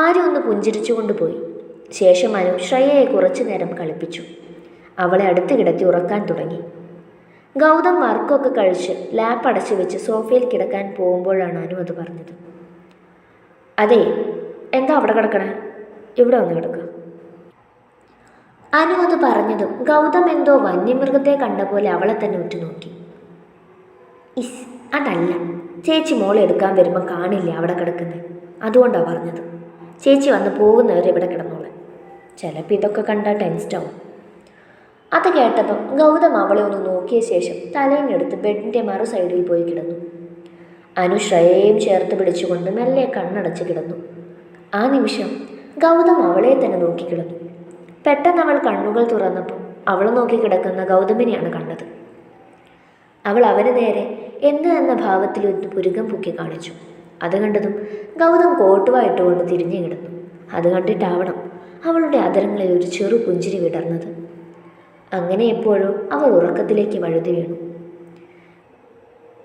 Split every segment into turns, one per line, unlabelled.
ആരും ഒന്ന് പുഞ്ചിരിച്ചുകൊണ്ട് പോയി ശേഷം അനു ശ്രേയയെ കുറച്ചു നേരം കളിപ്പിച്ചു. അവളെ അടുത്ത് കിടത്തി ഉറക്കാൻ തുടങ്ങി. ഗൗതം വർക്കൊക്കെ കഴിച്ച് ലാപ്പ് അടച്ചു വെച്ച് സോഫയിൽ കിടക്കാൻ പോകുമ്പോഴാണ് അനു അത് പറഞ്ഞത്. അതെ എന്താ അവിടെ കിടക്കണേ? ഇവിടെ വന്ന് കിടക്കുക അനു അത് പറഞ്ഞതും ഗൗതം എന്തോ വന്യമൃഗത്തെ കണ്ട പോലെ അവളെ തന്നെ ഉറ്റുനോക്കി. ഇസ് അതല്ല. ചേച്ചി മോളെ എടുക്കാൻ വരുമ്പോൾ കാണില്ല അവിടെ കിടക്കുന്നത് അതുകൊണ്ടാണ് പറഞ്ഞത്. ചേച്ചി വന്ന് പോകുന്നവർ ഇവിടെ കിടന്നോളെ. ചിലപ്പോൾ ഇതൊക്കെ കണ്ടാൽ ടെൻസ്റ്റാവും അത് കേട്ടപ്പം ഗൗതം അവളെ ഒന്ന് നോക്കിയ ശേഷം തലയിനെടുത്ത് ബെഡിന്റെ മറു സൈഡിൽ പോയി കിടന്നു. അനു ശ്രേയയും ചേർത്ത് പിടിച്ചുകൊണ്ട് മെല്ലെ കണ്ണടച്ച് കിടന്നു. ആ നിമിഷം ഗൗതം അവളെ തന്നെ നോക്കി കിടന്നു. പെട്ടെന്ന് അവൾ കണ്ണുകൾ തുറന്നപ്പോൾ അവൾ നോക്കി കിടക്കുന്ന ഗൗതമിനെയാണ് കണ്ടത്. അവൾ അവന് നേരെ എന്ത് എന്ന ഭാവത്തിൽ ഒരു പുരുകം പൊക്കി കാണിച്ചു. അത് കണ്ടതും ഗൗതം കോട്ടുവായിട്ടുകൊണ്ട് തിരിഞ്ഞു കിടന്നു. അത് കണ്ടിട്ടാവണം അവളുടെ അതരങ്ങളിൽ ഒരു ചെറു പുഞ്ചിരി വിടർന്നത്. അങ്ങനെ എപ്പോഴും അവൾ ഉറക്കത്തിലേക്ക് വഴുതി വീണു.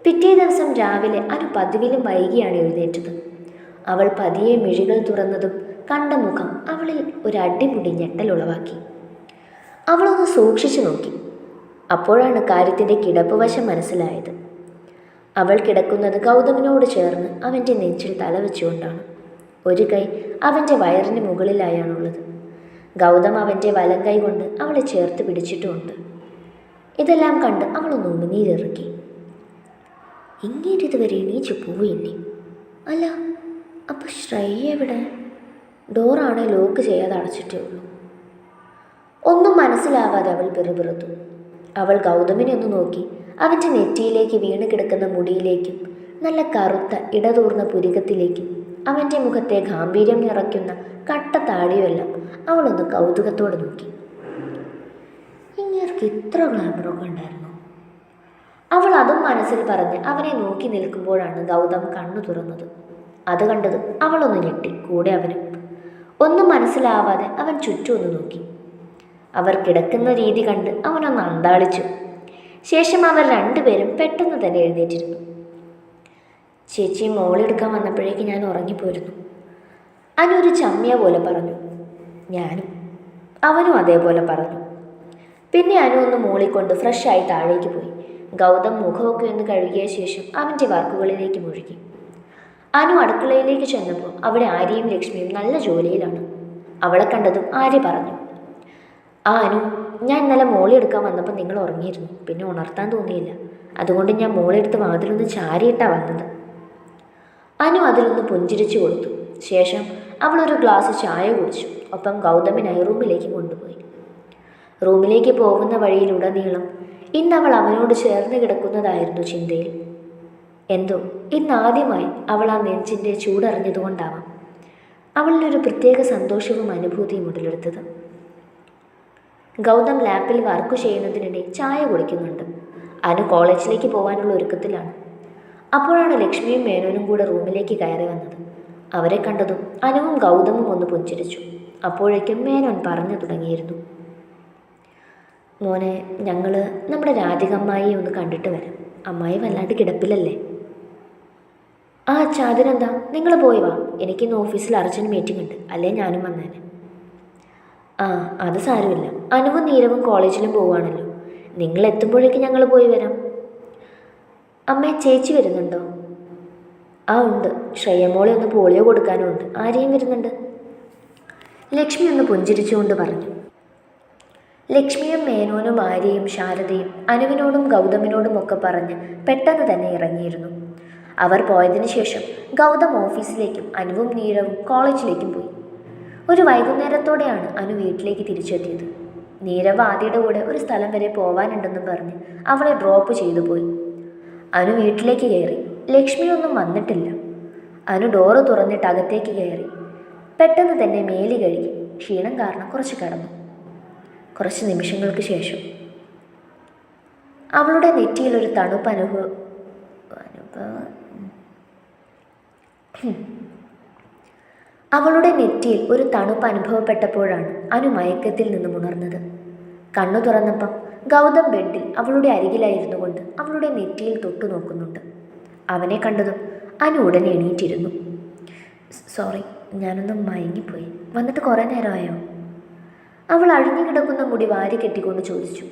പിറ്റേ ദിവസം രാവിലെ അനു പതിവിലും വൈകിയാണ് എഴുന്നേറ്റത്. അവൾ പതിയെ മിഴികൾ തുറന്നതും കണ്ട മുഖം അവളിൽ ഒരു അടിമുടി ഞെട്ടൽ ഉളവാക്കി. അവളൊന്ന് സൂക്ഷിച്ചു നോക്കി. അപ്പോഴാണ് കാര്യത്തിന്റെ കിടപ്പ് വശം മനസ്സിലായത്. അവൾ കിടക്കുന്നത് ഗൗതമിനോട് ചേർന്ന് അവന്റെ നെഞ്ചിൽ തലവെച്ചുകൊണ്ടാണ് ഒരു കൈ അവന്റെ വയറിന് മുകളിലായാണുള്ളത്. ഗൗതം അവന്റെ വലം കൈ കൊണ്ട് അവളെ ചേർത്ത് പിടിച്ചിട്ടുമുണ്ട്. ഇതെല്ലാം കണ്ട് അവളൊന്ന് ഉമിനീരിറക്കി. ഇങ്ങേരിതുവരെ എണീച്ചു പോയില്ലേ അല്ല അപ്പോൾ ശ്രേയ എവിടെ? ഡോറാണ് ലോക്ക് ചെയ്യാതെ അടച്ചിട്ടേ ഉള്ളൂ. ഒന്നും മനസ്സിലാവാതെ അവൾ പിറുപിറുത്തു. അവൾ ഗൗതമിനെ ഒന്ന് നോക്കി അവന്റെ നെറ്റിയിലേക്ക് വീണ് കിടക്കുന്ന മുടിയിലേക്കും നല്ല കറുത്ത ഇടതൂർന്ന പുരികത്തിലേക്കും അവന്റെ മുഖത്തെ ഗാംഭീര്യം നിറയ്ക്കുന്ന കട്ട താടിയുമെല്ലാം അവളൊന്ന് കൗതുകത്തോടെ നോക്കി. ഇങ്ങേർക്ക് ഇത്ര ഗ്ലാമറൊക്കെ ഉണ്ടായിരുന്നു? അവൾ അതും മനസ്സിൽ പറഞ്ഞ് അവനെ നോക്കി നിൽക്കുമ്പോഴാണ് ഗൗതം കണ്ണു തുറന്നത്. അത് കണ്ടത് അവളൊന്ന് ഞെട്ടി കൂടെ അവനും. ഒന്നും മനസ്സിലാവാതെ അവൻ ചുറ്റുമൊന്ന് നോക്കി. അവർ കിടക്കുന്ന രീതി കണ്ട് അവനൊന്ന് അന്താളിച്ചു. ശേഷം അവർ രണ്ടുപേരും പെട്ടെന്ന് തന്നെ എഴുന്നേറ്റിരുന്നു. ചേച്ചി മോളെടുക്കാൻ വന്നപ്പോഴേക്ക് ഞാൻ ഉറങ്ങിപ്പോയിരുന്നു അനു ചമ്മിയ പോലെ പറഞ്ഞു. ഞാനും അവനും അതേപോലെ പറഞ്ഞു. പിന്നെ അനു ഒന്ന് മൂളിക്കൊണ്ട് ഫ്രഷായി താഴേക്ക് പോയി. ഗൗതം മുഖമൊക്കെ ഒന്ന് കഴുകിയ ശേഷം അവന്റെ വർക്കുകളിലേക്ക് മുഴുകി. അനു അടുക്കളയിലേക്ക് ചെന്നപ്പോൾ അവിടെ ആര്യയും ലക്ഷ്മിയും നല്ല ജോലിയിലാണ്. അവളെ കണ്ടതും ആര്യ പറഞ്ഞു. ആ അനു ഞാൻ ഇന്നലെ മോളി എടുക്കാൻ വന്നപ്പോൾ നിങ്ങൾ ഉറങ്ങിയിരുന്നു. പിന്നെ ഉണർത്താൻ തോന്നിയില്ല. അതുകൊണ്ട് ഞാൻ മോളെടുത്ത് വാതിലൊന്ന് ചാരിയിട്ടാണ് വന്നത്. അനു അതിലൊന്ന് പുഞ്ചിരിച്ചു കൊടുത്തു. ശേഷം അവൾ ഒരു ഗ്ലാസ് ചായ കുടിച്ചു. ഒപ്പം ഗൗതമിനായി റൂമിലേക്ക് കൊണ്ടുപോയി. റൂമിലേക്ക് പോകുന്ന വഴിയിലുടനീളം ഇന്ന് അവൾ അവനോട് ചേർന്ന് കിടക്കുന്നതായിരുന്നു ചിന്തയിൽ. എന്തോ ഇന്നാദ്യമായി അവൾ ആ നെഞ്ചിന്റെ ചൂടറിഞ്ഞതുകൊണ്ടാവാം. അവളിലൊരു പ്രത്യേക സന്തോഷവും അനുഭൂതിയും ഉടലെടുത്തത്. ഗൗതം ലാപ്പിൽ വർക്ക് ചെയ്യുന്നതിനിടെ ചായ കുടിക്കുന്നുണ്ട്. അനു കോളേജിലേക്ക് പോകാനുള്ള ഒരുക്കത്തിലാണ്. അപ്പോഴാണ് ലക്ഷ്മിയും മേനോനും കൂടെ റൂമിലേക്ക് കയറി വന്നത്. അവരെ കണ്ടതും അനുവും ഗൗതമും ഒന്ന് പുഞ്ചിരിച്ചു. അപ്പോഴേക്കും മേനോൻ പറഞ്ഞു തുടങ്ങിയിരുന്നു. മോനെ ഞങ്ങൾ നമ്മുടെ രാധികമ്മയെ ഒന്ന് കണ്ടിട്ട് വരാം. അമ്മായി വല്ലാണ്ട് കിടപ്പിലല്ലേ? ആ ചാതിനെന്താ? നിങ്ങൾ പോയി വാ. എനിക്കിന്ന് ഓഫീസിൽ അർജന്റ് മീറ്റിംഗ് ഉണ്ട്. അല്ലേ ഞാനും വന്നേനെ. ആ അത് സാരമില്ല. അനുവും നീരവും കോളേജിലും പോവുകയാണല്ലോ. നിങ്ങൾ എത്തുമ്പോഴേക്ക് ഞങ്ങൾ പോയി വരാം. അമ്മേ ചേച്ചി വരുന്നുണ്ടോ? ആ ഉണ്ട്. ശ്രേയമോളെ ഒന്ന് പോളിയോ കൊടുക്കാനും ഉണ്ട്. ആരെയും വരുന്നുണ്ട്. ലക്ഷ്മി ഒന്ന് പുഞ്ചിരിച്ചുകൊണ്ട് പറഞ്ഞു. ലക്ഷ്മിയും മേനോനും ആര്യയും ശാരദയും അനുവിനോടും ഗൗതമിനോടും ഒക്കെ പറഞ്ഞ് പെട്ടെന്ന് തന്നെ ഇറങ്ങിയിരുന്നു. അവർ പോയതിനു ശേഷം ഗൗതം ഓഫീസിലേക്കും അനുവും നീരവും കോളേജിലേക്കും പോയി. ഒരു വൈകുന്നേരത്തോടെയാണ് അനു വീട്ടിലേക്ക് തിരിച്ചെത്തിയത്. നീരവ് ആദ്യയുടെ കൂടെ ഒരു സ്ഥലം വരെ പോവാനുണ്ടെന്നും പറഞ്ഞ് അവളെ ഡ്രോപ്പ് ചെയ്തു പോയി. അനു വീട്ടിലേക്ക് കയറി. ലക്ഷ്മിയൊന്നും വന്നിട്ടില്ല. അനു ഡോറ് തുറന്നിട്ട് അകത്തേക്ക് കയറി. പെട്ടെന്ന് തന്നെ മേലി കഴുകി. ക്ഷീണം കാരണം കുറച്ച് കിടന്നു. കുറച്ച് നിമിഷങ്ങൾക്ക് ശേഷം. അവളുടെ നെറ്റിയിൽ ഒരു തണുപ്പ് അനുഭവ അനുഭവ അവളുടെ നെറ്റിയിൽ ഒരു തണുപ്പ് അനുഭവപ്പെട്ടപ്പോഴാണ് അനു മയക്കത്തിൽ നിന്നും ഉണർന്നത്. കണ്ണു തുറന്നപ്പം ഗൗതം ബെഡിൽ അവളുടെ അരികിലായിരുന്നു കൊണ്ട് അവളുടെ നെറ്റിയിൽ തൊട്ടു നോക്കുന്നുണ്ട്. അവനെ കണ്ടതും അനു ഉടനെ എണീറ്റിരുന്നു. സോറി ഞാനൊന്ന് മയങ്ങിപ്പോയി. വന്നിട്ട് കുറേ നേരമായോ? അവൾ അഴിഞ്ഞു കിടക്കുന്ന മുടി വാരി കെട്ടിക്കൊണ്ട് ചോദിച്ചു.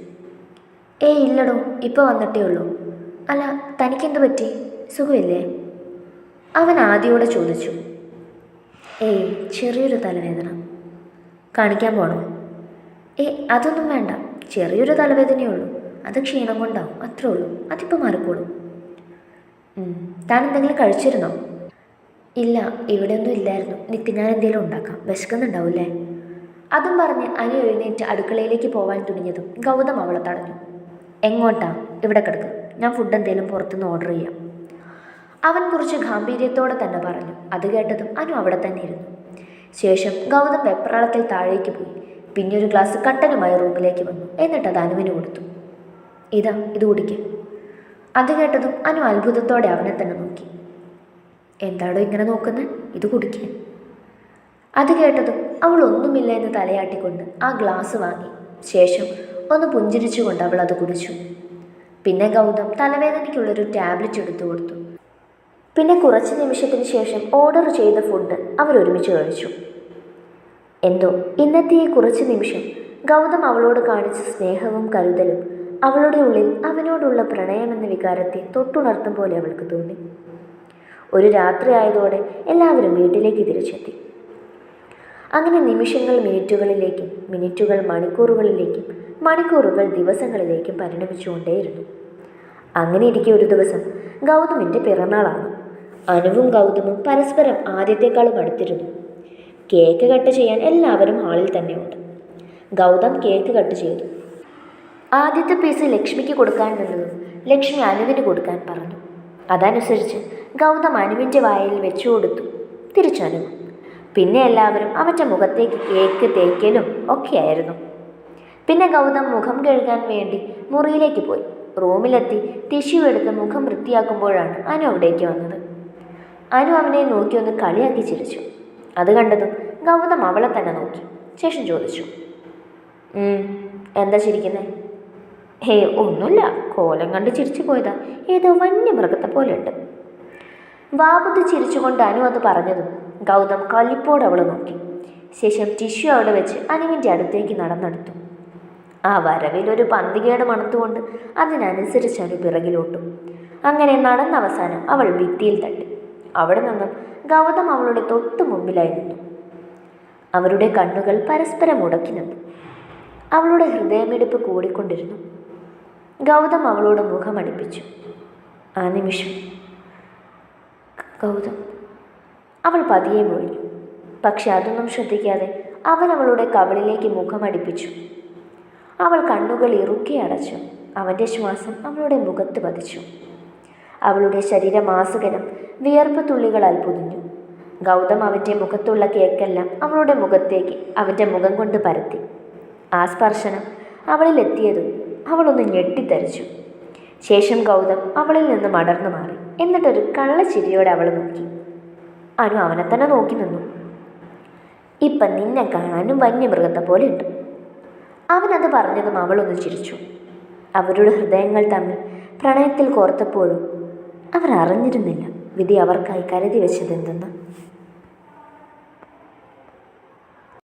ഏയ് ഇല്ലടോ ഇപ്പോൾ വന്നിട്ടേ ഉള്ളൂ. അല്ല തനിക്കെന്ത് പറ്റി? സുഖമില്ലേ? അവൻ ആദ്യോടെ ചോദിച്ചു. ഏയ് ചെറിയൊരു തലവേദന. കാണിക്കാൻ പോണോ? ഏ അതൊന്നും വേണ്ട. ചെറിയൊരു തലവേദനയേ ഉള്ളൂ. അത് ക്ഷീണം കൊണ്ടാവും. അത്രേ ഉള്ളൂ. അതിപ്പോൾ മാറിക്കോളും. താൻ എന്തെങ്കിലും കഴിച്ചിരുന്നോ? ഇല്ല ഇവിടെയൊന്നും ഇല്ലായിരുന്നു. നിക്ക് ഞാൻ എന്തെങ്കിലും ഉണ്ടാക്കാം. വിശക്കുന്നുണ്ടാവില്ലേ? അതും പറഞ്ഞ് അനി എഴുന്നേറ്റ് അടുക്കളയിലേക്ക് പോകാൻ തുടങ്ങിയതും ഗൗതം അവളെ തടഞ്ഞു. എങ്ങോട്ടാ? ഇവിടെ കിടക്ക്. ഞാൻ ഫുഡ് എന്തെങ്കിലും പുറത്തുനിന്ന് ഓർഡർ ചെയ്യാം. അവൻ കുറച്ച് ഗാംഭീര്യത്തോടെ തന്നെ പറഞ്ഞു. അത് കേട്ടതും അനു അവിടെ തന്നെ ഇരുന്നു. ശേഷം ഗൗതം വെപ്രാളത്തിൽ താഴേക്ക് പോയി. പിന്നെ ഒരു ഗ്ലാസ് കട്ടനുമായി റൂമിലേക്ക് വന്നു. എന്നിട്ട് അത് അനുവിന് കൊടുത്തു. ഇതാ ഇത് കുടിക്ക്. അത് കേട്ടതും അനു അത്ഭുതത്തോടെ അവനെ തന്നെ നോക്കി. എന്താണോ ഇങ്ങനെ നോക്കുന്നത് ഇത് കുടിക്കാൻ അത് കേട്ടതും അവൾ ഒന്നുമില്ല എന്ന് തലയാട്ടിക്കൊണ്ട് ആ ഗ്ലാസ് വാങ്ങി. ശേഷം ഒന്ന് പുഞ്ചിരിച്ചുകൊണ്ട് അവൾ അത് കുടിച്ചു. പിന്നെ ഗൗതം തലവേദനയ്ക്കുള്ളൊരു ടാബ്ലറ്റ് എടുത്തു കൊടുത്തു. പിന്നെ കുറച്ച് നിമിഷത്തിന് ശേഷം ഓർഡർ ചെയ്ത ഫുഡ് അവർ ഒരുമിച്ച് കഴിച്ചു. എന്തോ ഇന്നത്തെ ഈ കുറച്ച് നിമിഷം ഗൗതം അവളോട് കാണിച്ച സ്നേഹവും കരുതലും അവളുടെ ഉള്ളിൽ അവനോടുള്ള പ്രണയമെന്ന വികാരത്തെ തൊട്ടുണർത്തും പോലെ അവൾക്ക് തോന്നി. ഒരു രാത്രി ആയതോടെ എല്ലാവരും വീട്ടിലേക്ക് തിരിച്ചെത്തി. അങ്ങനെ നിമിഷങ്ങൾ മിനിറ്റുകളിലേക്കും മിനിറ്റുകൾ മണിക്കൂറുകളിലേക്കും മണിക്കൂറുകൾ ദിവസങ്ങളിലേക്കും പരിണമിച്ചുകൊണ്ടേയിരുന്നു. അങ്ങനെ ഇരിക്കെ ഒരു ദിവസം ഗൗതമിന്റെ പിറന്നാളാണ്. അനുവും ഗൗതമും പരസ്പരം ആദ്യത്തെക്കാളും അടുത്തിരുന്നു. കേക്ക് കട്ട് ചെയ്യാൻ എല്ലാവരും ഹാളിൽ തന്നെയുണ്ട്. ഗൗതം കേക്ക് കട്ട് ചെയ്തു. ആദ്യത്തെ പീസ് ലക്ഷ്മിക്ക് കൊടുക്കാൻ നിന്നതും ലക്ഷ്മി അനുവിന് കൊടുക്കാൻ പറഞ്ഞു. അതനുസരിച്ച് ഗൗതം അനുവിന്റെ വായിൽ വെച്ചു കൊടുത്തു. തിരിച്ചനുവും പിന്നെ എല്ലാവരും അവന്റെ മുഖത്തേക്ക് കേക്ക് തേക്കലും ഒക്കെയായിരുന്നു. പിന്നെ ഗൗതം മുഖം കഴുകാൻ വേണ്ടി മുറിയിലേക്ക് പോയി. റൂമിലെത്തി ടിഷ്യൂ എടുത്ത് മുഖം വൃത്തിയാക്കുമ്പോഴാണ് അനു അവിടേക്ക് വന്നത്. അനു അവനെ നോക്കി ഒന്ന് കളിയാക്കി ചിരിച്ചു. അത് കണ്ടതും ഗൗതം അവളെ തന്നെ നോക്കി. ശേഷം ചോദിച്ചു എന്താ ചിരിക്കുന്നേ? ഹേ ഒന്നുമില്ല. കോലം കണ്ട് ചിരിച്ചു പോയതാ. ഏതോ വന്യമൃഗത്തെ പോലെ ഉണ്ട് വാപത്ത് ചിരിച്ചുകൊണ്ട് അനു അത് പറഞ്ഞതും ഗൗതം കല്ലിപ്പോട് അവളെ നോക്കി. ശേഷം ടിഷ്യൂ അവിടെ വെച്ച് അനുവിന്റെ അടുത്തേക്ക് നടന്നെടുത്തു. ആ വരവിൽ ഒരു പന്തികേട് മണത്തുകൊണ്ട് അതിനനുസരിച്ച് അനു പിറകിലോട്ടു. അങ്ങനെ നടന്ന അവസാനം അവൾ ഭിത്തിയിൽ തട്ടി. അവിടെ നിന്നും ഗൗതം അവളുടെ തൊട്ടു മുമ്പിലായി നിന്നു അവരുടെ കണ്ണുകൾ പരസ്പരം ഉടക്കി നിന്നു. അവളുടെ ഹൃദയമിടിപ്പ് കൂടിക്കൊണ്ടിരുന്നു. ഗൗതം അവളോട് മുഖമടിപ്പിച്ചു. ആ നിമിഷം. ഗൗതം. അവൾ പതിയെ മൊഴിഞ്ഞു. പക്ഷെ അതൊന്നും ശ്രദ്ധിക്കാതെ അവൻ അവളുടെ കവളിലേക്ക് മുഖമടിപ്പിച്ചു. അവൾ കണ്ണുകൾ ഇറുക്കി അടച്ചു. അവന്റെ ശ്വാസം അവളുടെ മുഖത്ത് പതിച്ചു. അവളുടെ ശരീരമാസുകരം വിയർപ്പ് തുള്ളികളാൽ പൊതിഞ്ഞു. ഗൗതം അവന്റെ മുഖത്തുള്ള കേക്കെല്ലാം അവളുടെ മുഖത്തേക്ക് അവന്റെ മുഖം കൊണ്ട് പരത്തി. ആ സ്പർശനം അവളിൽ എത്തിയതും അവളൊന്ന് ഞെട്ടിത്തരിച്ചു ശേഷം ഗൗതം അവളിൽ നിന്ന് മടർന്നു മാറി. എന്നിട്ടൊരു കള്ളച്ചിരിയോടെ അവൾ നോക്കി. അനു അവനെ തന്നെ നോക്കി നിന്നു. ഇപ്പം നിന്നെ കാണാനും വന്യമൃഗത്തെ പോലെ ഉണ്ട്. അവനത് പറഞ്ഞതും അവളൊന്ന് ചിരിച്ചു. അവരുടെ ഹൃദയങ്ങൾ തമ്മിൽ പ്രണയത്തിൽ കോർത്തപ്പോഴും അവർ അറിഞ്ഞിരുന്നില്ല വിധി അവർക്കായി കരുതി വെച്ചതെന്തെന്ന്.